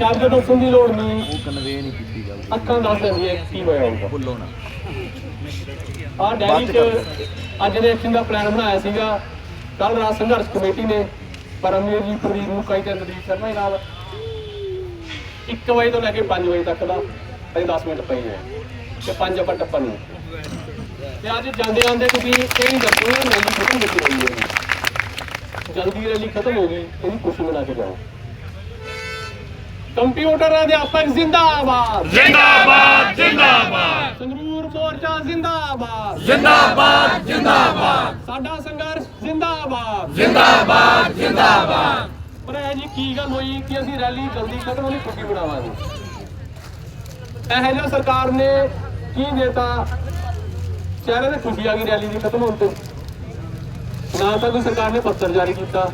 ਸ਼ਬਦ ਦੱਸਣ ਦੀ ਲੋੜ ਨਹੀਂ। ਉਹ ਕਨਵੇ ਨਹੀਂ ਕੀਤੀ ਗੱਲ। ਅੱਖਾਂ ਦੱਸ ਦਿੰਦੀਆਂ ਕੀ ਹੋਇਆ ਹੋਊਗਾ। ਭੁੱਲੋ ਨਾ। ਆਹ ਡੈਰੀ 'ਚ ਅੱਜ ਦੇ ਐਕਸ਼ਨ ਦਾ ਪਲਾਨ ਬਣਾਇਆ ਸੀਗਾ। ਕੱਲ ਰਾਤ ਸੰਘਰਸ਼ ਕਮੇਟੀ ਨੇ ਪਰਮਵੀਰ ਜੀ ਪ੍ਰਦੀਪ ਨੂੰ ਕਈ ਤੇ ਨਦੀਪ ਸ਼ਰਮਾ ਨਾਲ। 1 ਵਜੇ ਤੋਂ ਲੈ ਕੇ 5 ਵਜੇ ਤੱਕ ਦਾ। ਅਜੇ 10 ਮਿੰਟ ਪਏ ਨੇ। ਤੇ 5 ਆਪਾਂ ਟੱਪਣ ਨੂੰ ਤੇ ਅੱਜ ਜਾਂਦੇ ਆਂਦੇ ਤੁਸੀਂ ਇਹ ਨਹੀਂ ਦੱਸੋ ਰੈਲੀ ਖਤਮ ਕੀਤੀ ਹੋਈ ਹੈ? ਜਲਦੀ ਰੈਲੀ ਖਤਮ ਹੋ ਗਈ ਇਹਦੀ ਖੁਸ਼ੀ ਮਨਾ ਕੇ ਜਾਓ। ਕੰਪਿਊਟਰ ਅਧਿਆਪਕ ਜ਼ਿੰਦਾਬਾਦ। ਜਿੰਦਾਬਾਦ ਜਿੰਦਾਬਾਦ। ਸੰਗਰੂਰ ਮੋਰਚਾ ਜ਼ਿੰਦਾਬਾਦ। ਜਿੰਦਾਬਾਦ ਜਿੰਦਾਬਾਦ। ਸਾਡਾ ਸੰਘਰਸ਼ ਜ਼ਿੰਦਾਬਾਦ। ਜਿੰਦਾਬਾਦ ਜਿੰਦਾਬਾਦ। ਪਰ ਇਹ ਜੀ ਕੀ ਗੱਲ ਹੋਈ ਕਿ ਅਸੀਂ ਰੈਲੀ ਜਲਦੀ ਖਤਮ ਹੋਣੀ ਛੁੱਟੀ ਬਣਾਵਾਂਗੇ? ਇਹ ਜਿਹਾ ਸਰਕਾਰ ਨੇ ਕੀ ਦੇਤਾ? ਚਿਹਰੇ ਤੇ ਖੁਸ਼ੀ ਆ ਗਈ ਰੈਲੀ ਦੀ ਖਤਮ ਹੋਣ ਤੇ। ਨਾ ਤਾਂ ਕੋਈ ਸਰਕਾਰ ਨੇ ਪੱਤਰ ਜਾਰੀ ਕੀਤਾ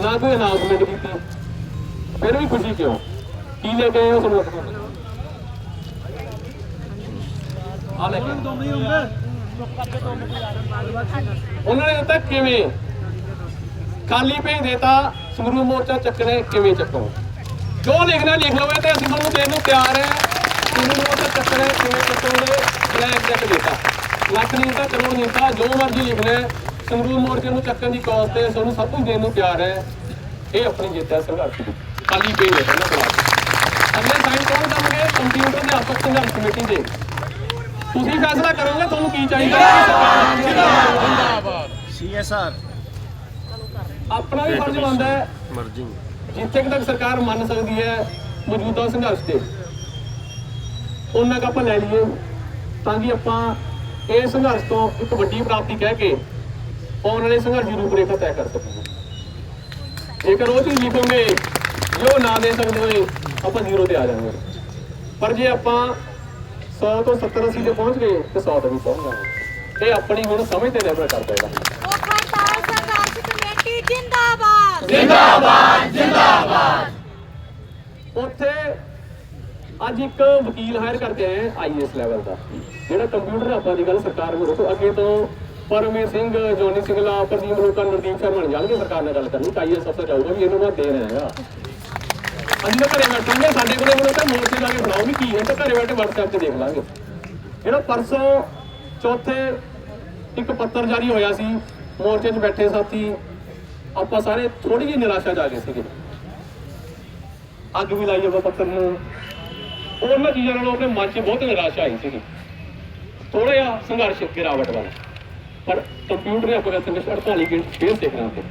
ਨਾ ਕੋਈ ਅਨਾਉਂਸਮੈਂਟ ਕੀਤੀ। ਫਿਰ ਵੀ ਖੁਸ਼ੀ ਕਿਉਂ? ਕੀ ਲੈ ਕੇ ਆਏ ਹੋ ਆ ਲੈ ਕੇ ਉਹਨਾਂ ਨੇ ਦਿੱਤਾ ਕਿਵੇਂ? ਖਾਲੀ ਭੇਜ ਦੇਤਾ, ਸੰਗਰੂਰ ਮੋਰਚਾ ਚੱਕਣਾ ਕਿਵੇਂ ਚੱਕੋ? ਜੋ ਲਿਖਣਾ, ਲਿਖ ਲਵੇ ਤੇ ਅਸੀਂ ਤੁਹਾਨੂੰ ਦੇਣ ਨੂੰ ਤਿਆਰ ਹੈ। ਸੰਗਰੂਰ ਮੋਰਚਾ ਚੱਕਣਾ ਕਿਵੇਂ ਚੱਕੋਗੇ? ਬਲੈਕ ਚੈੱਕ ਦੇਤਾ। ਲੱਖ ਨਹੀਂ ਤਾਂ ਕਰੋੜ ਨਹੀਂ ਤਾਂ ਜੋ ਮਰਜ਼ੀ ਲਿਖਣਾ ਸੰਗਰੂਰ ਮੋਰਚੇ ਨੂੰ ਚੱਕਣ ਦੀ ਕਾਲ ਤੇ ਤੁਹਾਨੂੰ ਸਭ ਕੁਝ ਦੇਣ ਨੂੰ ਤਿਆਰ ਹੈ। ਇਹ ਆਪਣੀ ਜਿੱਤ ਹੈ ਸੰਘਰਸ਼ ਦੀ। ਖਾਲੀ ਭੇਜ ਦੇਤਾ ਨਾ ਅਗਲੇ ਸਾਈਨ ਕੌਣ ਕਰਨਗੇ ਕੰਪਿਊਟਰ ਦੇ ਆਪਸ ਸੰਘਰਸ਼ ਕਮੇਟੀ ਦੇ ਤੁਸੀਂ ਫੈਸਲਾ ਕਰੋਗੇ ਤੁਹਾਨੂੰ ਕੀ ਚਾਹੀਦਾ? ਸੀਐਸਆਰ ਆਪਣਾ ਵੀ ਫਰਜ਼ ਬਣਦਾ ਹੈ। ਮਰਜ਼ੀ। ਜਿੱਥੇ ਤੱਕ ਸਰਕਾਰ ਮੰਨ ਸਕਦੀ ਹੈ ਮੌਜੂਦਾ ਸੰਘਰਸ਼ ਤੇ ਉਹਨਾਂ ਕੁ ਆਪਾਂ ਲੈ ਲਈਏ ਤਾਂ ਕਿ ਆਪਾਂ ਇਹ ਸੰਘਰਸ਼ ਤੋਂ ਇੱਕ ਵੱਡੀ ਪ੍ਰਾਪਤੀ ਕਹਿ ਕੇ ਆਉਣ ਵਾਲੇ ਸੰਘਰਸ਼ ਦੀ ਰੂਪਰੇਖਾ ਤੈਅ ਕਰ ਸਕੀਏ। ਜੇਕਰ ਉਹ ਚੀਜ਼ ਲਿਖੋਗੇ ਜੋ ਨਾ ਦੇ ਸਕਦੇ ਹੋਏ ਆਪਾਂ ਜ਼ੀਰੋ ਤੇ ਆ ਜਾਵਾਂਗੇ ਪਰ ਜੇ ਆਪਾਂ 100 ਤੋਂ 70 80 ਤੇ ਪਹੁੰਚ ਗਏ ਤੇ 100 ਤੇ ਵੀ ਪਹੁੰਚ ਜਾਵਾਂਗੇ। ਇਹ ਆਪਣੀ ਹੁਣ ਸਮਝ ਤੇ ਨਿਰਭਰ ਕਰਦਾ ਹੈ ਉਹ ਖੜਤਾਲ ਸੰਘਰਸ਼ ਕਮੇਟੀ ਜਿੰਦਾਬਾਦ। ਉੱਥੇ ਅੱਜ ਇੱਕ ਵਕੀਲ ਹਾਇਰ ਕਰਕੇ ਆਏ ਆਈਐਸ ਲੈਵਲ ਦਾ। ਜਿਹੜਾ ਕੰਪਿਊਟਰ ਆਪਾਂ ਦੀ ਗੱਲ ਸਰਕਾਰ ਨੂੰ ਰੋਕੋ ਅੱਗੇ ਤੋਂ ਪਰਮੇਰ ਸਿੰਘ ਜੋਨੀ ਸਿੰਘਲਾ ਪ੍ਰਦੀਪ ਲੋਕਾਂ ਨਰਦੀਪ ਸ਼ਰਮਾ ਨਹੀਂ ਜਾਣਗੇ ਸਰਕਾਰ ਨਾਲ ਗੱਲ ਕਰਨੀ। ਆਈਐਸ ਅਫਸਰ ਜਾਊਗਾ ਵੀ ਇਹਨੂੰ ਮੈਂ ਦੇ ਰਿਹਾ। ਹੈਗਾ ਅਸੀਂ ਤਾਂ ਘਰੇ ਬੈਠੇ ਸਾਡੇ ਕੋਲੇ ਹੁਣ ਤਾਂ ਮੋਰਚੇ ਲਾ ਕੇ ਬਣਾਓ ਵੀ ਕੀ ਹੈ, ਤਾਂ ਘਰੇ ਬੈਠੇ WhatsApp ਤੇ ਦੇਖ ਲਾਂਗੇ। ਜਿਹੜਾ ਪਰਸੋਂ ਚੌਥੇ ਇੱਕ ਪੱਤਰ ਜਾਰੀ ਹੋਇਆ ਸੀ, ਮੋਰਚੇ 'ਚ ਬੈਠੇ ਸਾਥੀ, ਆਪਾਂ ਸਾਰੇ ਥੋੜੀ ਜਿਹੀ ਨਿਰਾਸ਼ਾ 'ਚ ਗਏ ਸੀਗੇ। ਅੱਗ ਵੀ ਲਾਈ ਆਪਾਂ ਪੱਤਰ ਨੂੰ। ਉਹਨਾਂ ਚੀਜ਼ਾਂ ਨਾਲੋਂ ਆਪਣੇ ਮਨ 'ਚ ਬਹੁਤ ਨਿਰਾਸ਼ਾ ਆਈ ਸੀਗੀ। ਥੋੜਾ ਜਿਹਾ ਸੰਘਰਸ਼, ਗਿਰਾਵਟ ਵਾਲਾ। ਪਰ ਕੰਪਿਊਟਰ ਨੇ ਆਪਾਂ ਸੰਘਰਸ਼ 48 ਘੰਟੇ ਫੇਰ ਦੇਖਣਾ ਤੇ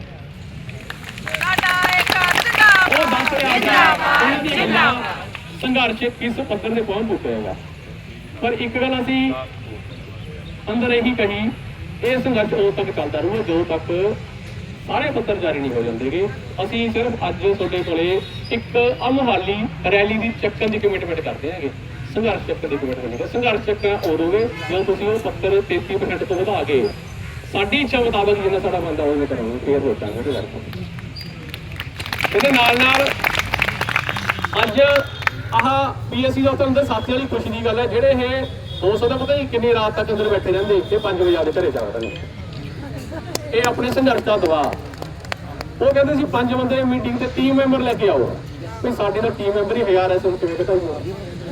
ਸਾਡਾ ਇੱਕ ਉਹ ਜਿੰਦਾਬਾਦ ਦੀ ਸੰਘਰਸ਼ ਕਿਸ ਪੱਧਰ ਤੇ ਪਹੁੰਚ ਚੁੱਕਿਆ ਹੈਗਾ ਪਰ ਇੱਕ ਗੱਲ ਅਸੀਂ ਅੰਦਰ ਇਹੀ ਕਹੀ, ਇਹ ਸੰਘਰਸ਼ ਉਦੋਂ ਤੱਕ ਚੱਲਦਾ ਰਹੂਗਾ ਜਦੋਂ ਤੱਕ ਸਾਰੇ ਪੱਤਰ ਜਾਰੀ ਨਹੀਂ ਹੋ ਜਾਂਦੇਗੇ। ਅਸੀਂ ਸਿਰਫ ਅੱਜ ਤੁਹਾਡੇ ਕੋਲੇ ਇੱਕ ਅਮਹਾਲੀ ਰੈਲੀ ਦੀ ਚੱਕਣ ਦੀ ਕਮਿਟਮੈਂਟ ਕਰਦੇ ਹਾਂਗੇ। ਸੰਘਰਸ਼ ਚੱਕਰ ਦੀ ਕਮਿਟਮੈਂਟ ਨਹੀਂ ਸੰਘਰਸ਼ ਚੱਕਣਾ ਉਦੋਗੇ ਜਦੋਂ ਤੁਸੀਂ ਉਹ ਪੱਤਰ 33% ਤੋਂ ਵਧਾ ਕੇ ਸਾਡੀ ਇੱਛਾ ਮੁਤਾਬਕ ਜਿੰਨਾ ਸਾਡਾ ਬੰਦਾ ਹੋਵੇ ਕਰਾਂਗੇ ਫੇਰ ਸੋਚਾਂਗੇ ਉਹਦੇ ਬਾਰੇ ਇਹਦੇ ਨਾਲ ਨਾਲ ਅੱਜ ਆਹ ਪੀਐਸਸੀ ਦਾ ਅੰਦਰ ਸਾਥੀਆਂ ਲਈ ਖੁਸ਼ੀ ਦੀ ਗੱਲ ਹੈ, ਜਿਹੜੇ ਇਹ 200 ਦਾ ਪਤਾ ਨਹੀਂ ਕਿੰਨੀ ਰਾਤ ਤੱਕ ਅੰਦਰ ਬੈਠੇ ਰਹਿੰਦੇ ਤੇ 5 ਵਜੇ ਆਦੇ ਘਰੇ ਜਾਣਾ ਨੇ ਇਹ ਆਪਣੇ ਸੰਘਰਸ਼ ਦਾ ਦਵਾ ਉਹ ਕਹਿੰਦੇ ਸੀ, ਪੰਜ ਬੰਦੇ ਮੀਟਿੰਗ ਤੇ ਟੀਮ ਮੈਂਬਰ ਲੈ ਕੇ ਆਓ। ਵੀ ਸਾਡੇ ਦਾ ਟੀਮ ਮੈਂਬਰ ਹੀ ਹਜ਼ਾਰ ਐ ਸੁਣ ਕਿਵੇਂ ਘਟਾਊਗਾ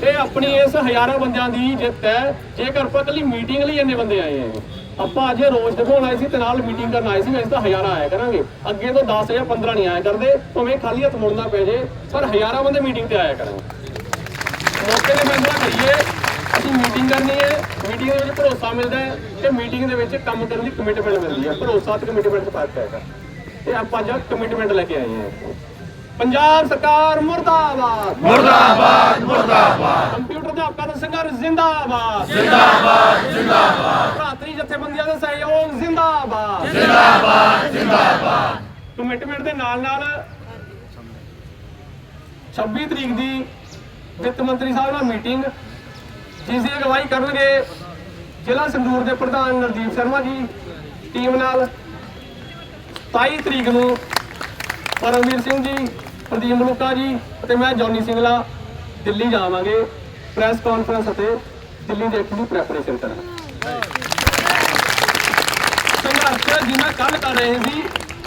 ਇਹ ਆਪਣੀ ਇਸ ਹਜ਼ਾਰਾਂ ਬੰਦਿਆਂ ਦੀ ਜਿੱਤ ਹੈ, ਜੇਕਰ ਆਪਾਂ ਇਕੱਲੀ ਮੀਟਿੰਗ ਲਈ ਇੰਨੇ ਬੰਦੇ ਆਏ ਆ ਆਪਾਂ ਅੱਜ ਰੋਜ਼ ਦਿਖਾਉਣ ਆਏ ਸੀ ਤੇ ਨਾਲ ਮੀਟਿੰਗ ਕਰਨ ਆਏ ਸੀ ਵੈਸੇ ਤਾਂ ਹਜ਼ਾਰਾਂ ਆਇਆ ਕਰਾਂਗੇ। ਅੱਗੇ ਤੋਂ 10 ਜਾਂ 15 ਨਹੀਂ ਆਇਆ ਕਰਦੇ ਭਾਵੇਂ ਖਾਲੀ ਹੱਥ ਮੁੜਨਾ ਪੈ ਜੇ ਪਰ ਹਜ਼ਾਰਾਂ ਬੰਦੇ ਮੀਟਿੰਗ ਤੇ ਆਇਆ ਕਰਾਂਗੇ। ਮੌਕੇ ਦੇ ਮੈਂਬਰਾਂ ਕਹੀਏ ਅਸੀਂ ਮੀਟਿੰਗ ਕਰਨੀ ਹੈ ਮੀਟਿੰਗ ਦੇ ਵਿੱਚ ਭਰੋਸਾ ਮਿਲਦਾ ਹੈ ਕਿ ਮੀਟਿੰਗ ਦੇ ਵਿੱਚ ਕੰਮ ਕਰਨ ਦੀ ਕਮਿਟਮੈਂਟ ਮਿਲਦੀ ਹੈ। ਭਰੋਸਾ ਤੇ ਕਮਿਟਮੈਂਟ ਦਾ ਫ਼ਰਕ ਹੈਗਾ। ਤੇ ਆਪਾਂ ਅੱਜ ਕਮਿਟਮੈਂਟ ਲੈ ਕੇ ਆਏ ਹਾਂ ਪੰਜਾਬ ਸਰਕਾਰ ਮੁਰਦਾਬਾਦ। ਮੁਰਦਾਬਾਦ ਮੁਰਦਾਬਾਦ। ਕੰਪਿਊਟਰ ਦੇ ਹੱਕਾਂ ਦਾ ਸੰਘਰਸ਼ ਜ਼ਿੰਦਾਬਾਦ। ਜ਼ਿੰਦਾਬਾਦ ਜ਼ਿੰਦਾਬਾਦ। ਜਥੇਬੰਦੀਆਂ ਦਾ ਸਹਿਯੋਗ ਜ਼ਿੰਦਾਬਾਦ। ਜਿੰਦਾਬਾਦ ਜਿੰਦਾਬਾਦ। ਕਮਿਟਮੈਂਟ ਦੇ ਨਾਲ ਨਾਲ 26 ਤਰੀਕ ਦੀ ਵਿੱਤ ਮੰਤਰੀ ਸਾਹਿਬ ਨਾਲ ਮੀਟਿੰਗ ਜਿਸ ਦੀ ਅਗਵਾਈ ਕਰਨਗੇ ਜ਼ਿਲ੍ਹਾ ਸੰਗਰੂਰ ਦੇ ਪ੍ਰਧਾਨ ਨਰਦੀਪ ਸ਼ਰਮਾ ਜੀ ਟੀਮ ਨਾਲ 27 ਤਰੀਕ ਨੂੰ ਪਰਮਵੀਰ ਸਿੰਘ ਜੀ ਪ੍ਰਦੀਪ ਮਲੂਕਾ ਜੀ ਅਤੇ ਮੈਂ ਜੌਨੀ ਸਿੰਘਲਾ ਦਿੱਲੀ ਜਾਵਾਂਗੇ ਪ੍ਰੈਸ ਕਾਨਫਰੰਸ ਅਤੇ ਦਿੱਲੀ ਦੇ ਦੀ ਪ੍ਰੈਪਰੇਸ਼ਨ ਕਰਨ ਸੰਘਰਸ਼ ਜਿੰਨਾ ਕੱਲ ਕਰ ਰਹੇ ਸੀ,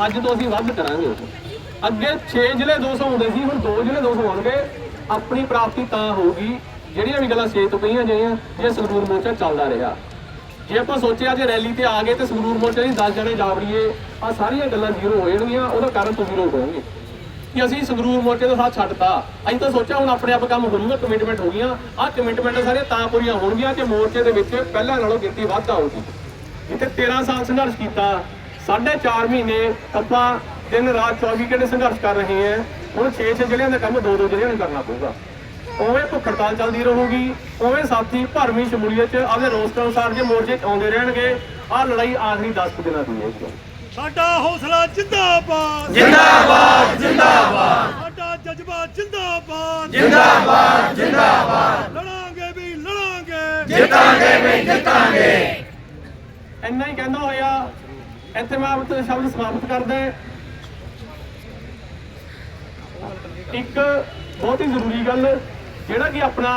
ਅੱਜ ਤੋਂ ਅਸੀਂ ਵੱਧ ਕਰਾਂਗੇ। ਅੱਗੇ 6 ਜ਼ਿਲ੍ਹੇ 200 ਹੁੰਦੇ ਸੀ, ਹੁਣ 2 ਜ਼ਿਲ੍ਹੇ 200 ਹੋਣਗੇ ਆਪਣੀ ਪ੍ਰਾਪਤੀ ਤਾਂ ਹੋਊਗੀ। ਜਿਹੜੀਆਂ ਵੀ ਗੱਲਾਂ ਸੇਤ ਪਈਆਂ ਜਾਈਆਂ ਜੇ ਸੰਗਰੂਰ ਮੋਰਚਾ ਚੱਲਦਾ ਰਿਹਾ। ਜੇ ਆਪਾਂ ਸੋਚਿਆ ਜੇ ਰੈਲੀ ਤੇ ਆ ਗਏ ਤੇ ਸੰਗਰੂਰ ਮੋਰਚਾ ਦੀ 10 ਜਣੇ ਜਾਵੜੀਏ ਆ ਸਾਰੀਆਂ ਗੱਲਾਂ ਜ਼ੀਰੋ ਹੋ ਜਾਣਗੀਆਂ, ਉਹਦਾ ਕਾਰਨ ਤੁਸੀਂ ਲੋਕ ਹੋਣਗੇ। ਕਿ ਅਸੀਂ ਸੰਗਰੂਰ ਮੋਰਚੇ ਦਾ ਸਾਥ ਛੱਡਤਾ। ਅਸੀਂ ਤਾਂ ਸੋਚਿਆ ਹੁਣ ਆਪਣੇ ਆਪ ਕੰਮ ਹੋ ਜਾਊਗਾ ਕਮਿਟਮੈਂਟ ਹੋ ਗਈਆਂ ਆਹ ਕਮਿਟਮੈਂਟ ਸਾਰੇ ਤਾਂ ਪੂਰੀਆਂ ਹੋਣਗੀਆਂ ਕਿ ਮੋਰਚੇ ਦੇ ਵਿੱਚ ਪਹਿਲਾਂ ਨਾਲੋਂ ਗਿਣਤੀ ਵੱਧ ਆਊਗੀ ਜਿੱਥੇ 13 ਸਾਲ ਸੰਘਰਸ਼ ਕੀਤਾ ਸਾਢੇ ਚਾਰ ਮਹੀਨੇ ਆਪਾਂ ਦਿਨ ਰਾਤ 24 ਘੰਟੇ ਸੰਘਰਸ਼ ਕਰ ਰਹੇ ਹਾਂ। ਹੁਣ 6-6 ਜ਼ਿਲ੍ਹਿਆਂ ਦਾ ਕੰਮ ਦੋ ਦੋ ਜ਼ਿਲ੍ਹਿਆਂ ਨੂੰ ਕਰਨਾ ਪਊਗਾ। ਉਵੇਂ ਭੁੱਖ ਹੜਤਾਲ ਚੱਲਦੀ ਰਹੂਗੀ ਉਵੇਂ ਸਾਥੀ ਭਰਵੀਂ ਸ਼ਮੂਲੀਅਤ ਚ ਆਪਦੇ ਰੋਸਟਰ ਅਨੁਸਾਰ ਜੇ ਮੋਰਚੇ ਆਉਂਦੇ ਰਹਿਣਗੇ ਆਹ ਲੜਾਈ ਆਖਰੀ 10 ਕੁ ਦਿਨਾਂ ਦੀ ਹੈ ਸਾਡਾ ਹੌਸਲਾ ਜਿੰਦਾਬਾਦ। ਜਿੰਦਾਬਾਦ ਜਿੰਦਾਬਾਦ। ਸਾਡਾ ਜਜ਼ਬਾ ਜਿੰਦਾਬਾਦ। ਜਿੰਦਾਬਾਦ ਜਿੰਦਾਬਾਦ। ਲੜਾਂਗੇ ਵੀ ਲੜਾਂਗੇ। ਜਿੱਤਾਂਗੇ ਵੀ ਜਿੱਤਾਂਗੇ। ਇੰਨਾ ਹੀ ਕਹਿੰਦਾ ਹੋਇਆ ਇੱਥੇ ਮੈਂ ਆਪਣੇ ਸ਼ਬਦ ਸਮਾਪਤ ਕਰਦਾ ਇੱਕ ਬਹੁਤ ਹੀ ਜ਼ਰੂਰੀ ਗੱਲ, ਜਿਹੜਾ ਕਿ ਆਪਣਾ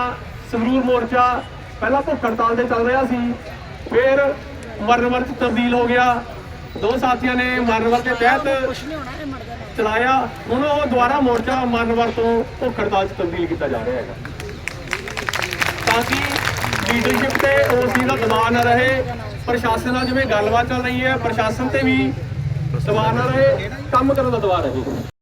ਸੰਗਰੂਰ ਮੋਰਚਾ ਪਹਿਲਾਂ ਭੁੱਖ ਹੜਤਾਲ ਤੇ ਚੱਲ ਰਿਹਾ ਸੀ, ਫਿਰ ਮਰਨ ਵਰਤ ਤਬਦੀਲ ਹੋ ਗਿਆ। ਦੋ ਸਾਥੀਆਂ ਨੇ ਮਰਨ ਵਰਤ ਦੇ ਤਹਿਤ ਚਲਾਇਆ। ਹੁਣ ਉਹ ਦੁਬਾਰਾ ਮੋਰਚਾ ਮਰਨ ਵਰਤ ਤੋਂ ਭੁੱਖ ਹੜਤਾਲ 'ਚ ਤਬਦੀਲ ਕੀਤਾ ਜਾ ਰਿਹਾ ਹੈਗਾ। ਤਾਂ ਕਿ ਲੀਡਰਸ਼ਿਪ ਤੇ ਉਸ ਦਾ ਦਬਾਅ ਨਾ ਰਹੇ। ਪ੍ਰਸ਼ਾਸਨ ਨਾਲ ਜਿਵੇਂ ਗੱਲਬਾਤ ਚੱਲ ਰਹੀ ਹੈ, ਪ੍ਰਸ਼ਾਸਨ ਤੇ ਵੀ ਸਵਾਲ ਨਾ ਰਹੇ ਕੰਮ ਕਰਨ ਦਾ ਦੁਬਾਰ ਹੈ ਜੀ